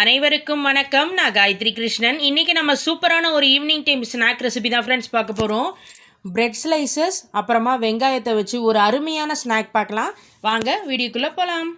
அனைவருக்கும் வணக்கம். நான் காயத்ரி கிருஷ்ணன். இன்றைக்கி நம்ம சூப்பரான ஒரு ஈவினிங் டைம் ஸ்நாக் ரெசிபி தான் ஃப்ரெண்ட்ஸ் பார்க்க போகிறோம் பிரெட் ஸ்லைசஸ் அப்புறமா வெங்காயத்தை வச்சு ஒரு அருமையான ஸ்நாக் பார்க்கலாம். வாங்க வீடியோக்குள்ளே போகலாம்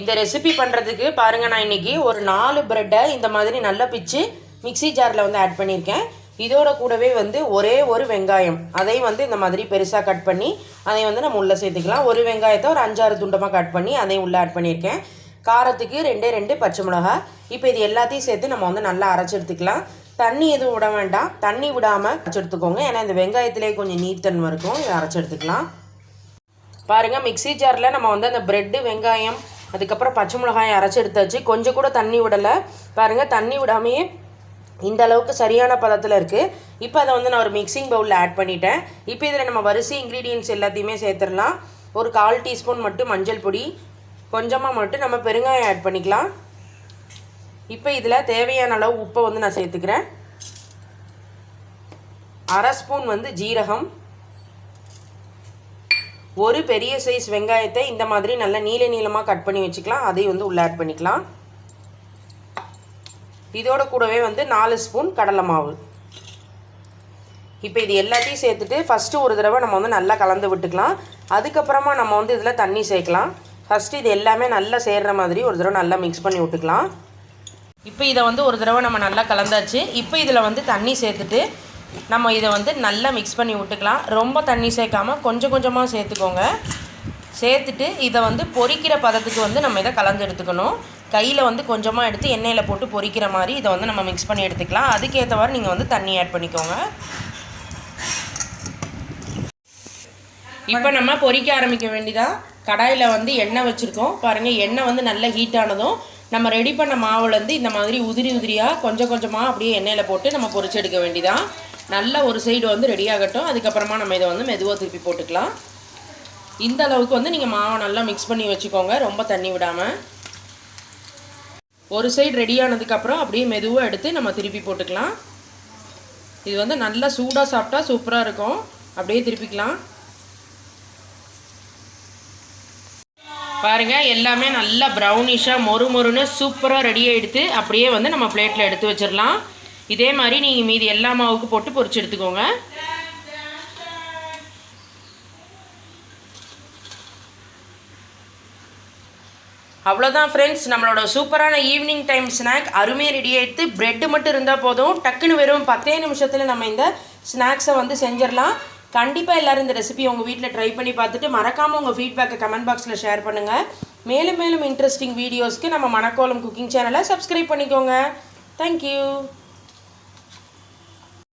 இந்த ரெசிபி பண்ணுறதுக்கு பாருங்கள் நான் இன்றைக்கி ஒரு நாலு ப்ரெட்டை இந்த மாதிரி நல்லா பிச்சு மிக்ஸி ஜாரில் வந்து ஆட் பண்ணியிருக்கேன். இதோட கூடவே வந்து ஒரே ஒரு வெங்காயம். அதையும் வந்து இந்த மாதிரி பெருசாக கட் பண்ணி அதை வந்து நம்ம உள்ளே சேர்த்துக்கலாம். ஒரு வெங்காயத்தை ஒரு அஞ்சாறு துண்டமாக கட் பண்ணி அதையும் உள்ளே ஆட் பண்ணியிருக்கேன். காரத்துக்கு ரெண்டே ரெண்டு பச்சை மிளகா இப்போ இது எல்லாத்தையும் சேர்த்து நம்ம வந்து நல்லா அரைச்சி எடுத்துக்கலாம். தண்ணி எதுவும் விட வேண்டாம். தண்ணி விடாமல் அரைச்சி எடுத்துக்கோங்க. ஏன்னா இந்த வெங்காயத்திலே கொஞ்சம் நீர்த்தன்மை இருக்கும். இதை அரைச்சி எடுத்துக்கலாம். பாருங்கள் மிக்ஸி ஜாரில் நம்ம வந்து அந்த ப்ரெட்டு வெங்காயம் அதுக்கப்புறம் பச்சை மிளகாயை அரைச்சி எடுத்தாச்சு. கொஞ்சம் கூட தண்ணி விடலை. பாருங்கள் தண்ணி விடாமையே இந்த அளவுக்கு சரியான பதத்தில் இருக்குது இப்போ அதை வந்து நான் ஒரு மிக்சிங் பவுலில் ஆட் பண்ணிட்டேன். இப்போ இதில் நம்ம வரிசை இன்க்ரீடியன்ஸ் எல்லாத்தையுமே சேர்த்துடலாம். ஒரு கால் டீஸ்பூன் மட்டும் மஞ்சள் பொடி கொஞ்சமாக மட்டும் நம்ம பெருங்காயம் ஆட் பண்ணிக்கலாம். இப்போ இதில் தேவையான அளவு உப்பை வந்து நான் சேர்த்துக்கிறேன். அரை ஸ்பூன் வந்து ஜீரகம். ஒரு பெரிய சைஸ் வெங்காயத்தை இந்த மாதிரி நல்லா நீல நீளமாக கட் பண்ணி வச்சுக்கலாம். அதையும் வந்து உள்ளே ஆட் பண்ணிக்கலாம். இதோட கூடவே வந்து நாலு ஸ்பூன் கடலை மாவு. இப்போ இது எல்லாத்தையும் சேர்த்துட்டு ஃபஸ்ட்டு ஒரு தடவை நம்ம வந்து நல்லா கலந்து விட்டுக்கலாம். அதுக்கப்புறமா நம்ம வந்து இதில் தண்ணி சேர்க்கலாம். ஃபஸ்ட்டு இது எல்லாமே நல்லா சேர்கிற மாதிரி ஒரு தடவை நல்லா மிக்ஸ் பண்ணி விட்டுக்கலாம். இப்போ இதை வந்து ஒரு தடவை நம்ம நல்லா கலந்தாச்சு. இப்போ இதில் வந்து தண்ணி சேர்த்துட்டு நம்ம இதை வந்து நல்லா மிக்ஸ் பண்ணி விட்டுக்கலாம். ரொம்ப தண்ணி சேர்க்காம கொஞ்சம் கொஞ்சமாக சேர்த்துக்கோங்க. சேர்த்துட்டு இதை வந்து பொறிக்கிற பதத்துக்கு வந்து நம்ம இதை கலந்து எடுத்துக்கணும். கையில் வந்து கொஞ்சமாக எடுத்து எண்ணெயில் போட்டு பொறிக்கிற மாதிரி இதை வந்து நம்ம மிக்ஸ் பண்ணி எடுத்துக்கலாம். அதுக்கேற்றவாறு நீங்கள் வந்து தண்ணி ஆட் பண்ணிக்கோங்க. இப்போ நம்ம பொறிக்க ஆரம்பிக்க வேண்டிதான் கடாயில் வந்து எண்ணெய் வச்சுருக்கோம். பாருங்கள் எண்ணெய் வந்து நல்லா ஹீட் ஆனதும் நம்ம ரெடி பண்ண மாவுலேருந்து இந்த மாதிரி உதிரி உதிரியாக கொஞ்சம் கொஞ்சமாக அப்படியே எண்ணெயில் போட்டு நம்ம பொரிச்சு எடுக்க வேண்டியதான் நல்ல ஒரு சைடு வந்து ரெடி ஆகட்டும். அதுக்கப்புறமா நம்ம இதை வந்து மெதுவாக திருப்பி போட்டுக்கலாம். இந்த அளவுக்கு வந்து நீங்கள் மாவை நல்லா மிக்ஸ் பண்ணி வச்சுக்கோங்க. ரொம்ப தண்ணி விடாமல் ஒரு சைடு ரெடி ஆனதுக்கப்புறம் அப்படியே மெதுவாக எடுத்து நம்ம திருப்பி போட்டுக்கலாம். இது வந்து நல்லா சூடாக சாப்பிட்டா சூப்பராக இருக்கும். அப்படியே திருப்பிக்கலாம். பாருங்கள் எல்லாமே நல்லா ப்ரௌனிஷாக மொறு மொறுன்னு சூப்பராக ரெடி ஆகிடுத்து அப்படியே வந்து நம்ம பிளேட்டில் எடுத்து வச்சிடலாம். இதே மாதிரி நீங்கள் மீதி எல்லா மாவுக்கு போட்டு பொரிச்சு எடுத்துக்கோங்க. அவ்வளோதான் ஃப்ரெண்ட்ஸ் நம்மளோட சூப்பரான ஈவினிங் டைம் ஸ்நாக் அருமையாக ரெடி ஆகிடுத்து ப்ரெட்டு மட்டும் இருந்தால் போதும். டக்குன்னு வெறும் பத்தே நிமிஷத்தில் நம்ம இந்த ஸ்நாக்ஸை வந்து செஞ்சிடலாம். கண்டிப்பாக எல்லோரும் இந்த ரெசிபி உங்கள் வீட்டில் ட்ரை பண்ணி பார்த்துட்டு மறக்காமல் உங்கள் ஃபீட்பேக்கை கமெண்ட் பாக்ஸில் ஷேர் பண்ணுங்கள் மேலும் மேலும் இன்ட்ரெஸ்டிங் வீடியோஸ்க்கு நம்ம மணக்கோலம் குக்கிங் சேனலை சப்ஸ்கிரைப் பண்ணிக்கோங்க. Thank you